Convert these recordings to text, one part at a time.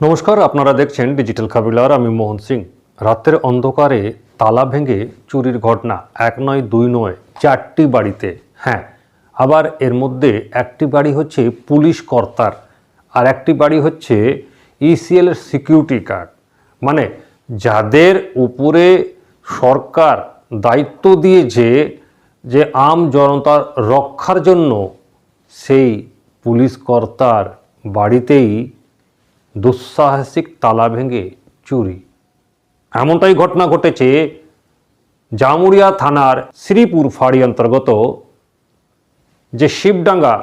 নমস্কার, আপনারা দেখছেন ডিজিটাল খাবিলার আমি মোহন সিং। রাতের অন্ধকারে তালা ভেঙে চুরির ঘটনা এক নয়, দুই নয়, চারটি বাড়িতে। হ্যাঁ আবার এর মধ্যে একটি বাড়ি হচ্ছে পুলিশ কর্তার আর একটি বাড়ি হচ্ছে ইসিএল এর সিকিউরিটি গার্ড মানে যাদের উপরে সরকার দায়িত্ব দিয়েছে যে আম জনতার রক্ষার জন্য সেই পুলিশ কর্তার বাড়িতেই দুঃসাহসিক তালা ভেঙে চুরি। এমনটাই ঘটনা ঘটেছে জামুরিয়া থানার শ্রীপুর ফাঁড়ি অন্তর্গত, যে শিবডাঙ্গা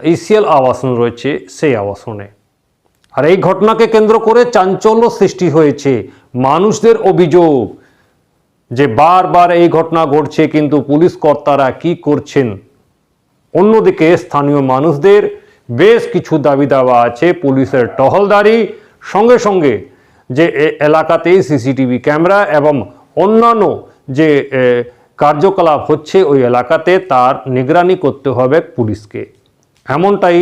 ইসিএল আবাসন রয়েছে সেই আবাসনে। আর এই ঘটনাকে কেন্দ্র করে চাঞ্চল্য সৃষ্টি হয়েছে, মানুষদের অভিযোগ যে বারবার এই ঘটনা ঘটছে, কিন্তু পুলিশ কর্তারা কি করছেন? অন্যদিকে স্থানীয় মানুষদের বেশ কিছু দাবি দাওয়া আছে, পুলিশের টহলদারি, সঙ্গে সঙ্গে যে এলাকাতেই সিসিটিভি ক্যামেরা এবং অন্যান্য যে কার্যকলাপ হচ্ছে ওই এলাকাতে তার নিগরানি করতে হবে পুলিশকে। এমনটাই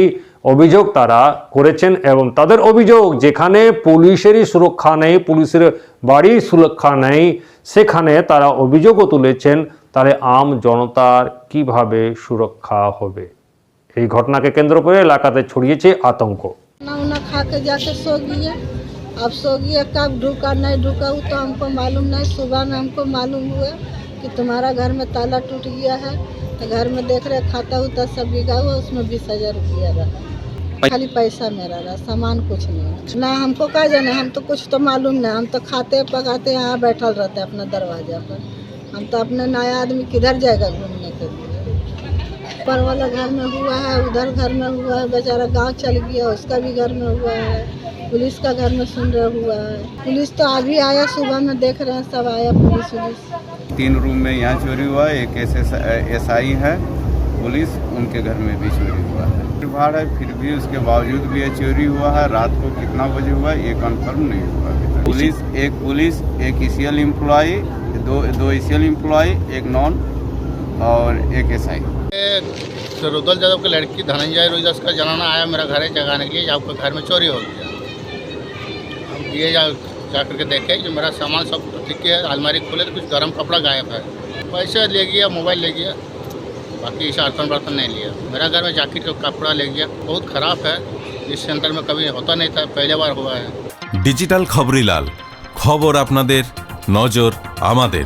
অভিযোগ তারা করেছেন এবং তাদের অভিযোগ যেখানে পুলিশেরই সুরক্ষা নেই, পুলিশের বাড়ির সুরক্ষা নেই, সেখানে তারা অভিযোগও তুলেছেন তাহলে আম জনতার কীভাবে সুরক্ষা হবে? এই ঘটনাকে কেন্দ্র করে এলাকাতে ছড়িয়েছে আতঙ্ক खाना उना खा के जाके सो गए अब सो गए कब ढुका नहीं ढुका वो तो हमको मालूम नहीं सुबह में हमको मालूम हुआ कि तुम्हारा घर में ताला टूट गया है तो घर में देख रहे खाता उता सब बिगा हुआ उसमें बीस हजार रुपया रहा खाली पैसा मेरा रहा सामान कुछ नहीं ना हमको क्या जाने हम तो कुछ तो मालूम नहीं हम तो खाते पकाते यहाँ बैठल रहते अपना दरवाजा पर हम तो अपने नया आदमी किधर जाएगा घूमने के लिए ऊपर वाला घर में हुआ है, उधर घर में हुआ है, बेचारा गाँव चल गया, उसका भी घर में हुआ है, पुलिस का घर में सुन रहा हुआ है। पुलिस तो अभी आया, सुबह में देख रहे हैं, सब आया पुलिस पुलिस तीन रूम में यहाँ चोरी हुआ, एक एस आई है, पुलिस उनके घर में भी चोरी हुआ है। भीड़ है, फिर भी उसके बावजूद भी ये चोरी हुआ है, रात को कितना बजे हुआ है, ये कंफर्म नहीं हुआ पुलिस, एक पुलिस, एक ईसीएल एम्प्लॉय दो दो ईसीएल एम्प्लॉय एक नॉन और एक एस आई रुदल यादव की लड़की धनंजय रोहिदास का जनाना आया मेरा घर है जगाने के लिए आपका घर में चोरी हो गया हम दिए जा जा करके देखे जो मेरा सामान सब ठीक है अलमारी खोले तो कुछ गर्म कपड़ा गायब है पैसे ले गया मोबाइल ले गया बाकी बर्तन बर्तन नहीं लिया मेरा घर में जैकेट का कपड़ा ले गया बहुत ख़राब है इस सेंटर में कभी होता नहीं था पहले बार हुआ है ডিজিটাল খবরিলাল খবর আপনাদের নজর আমাদের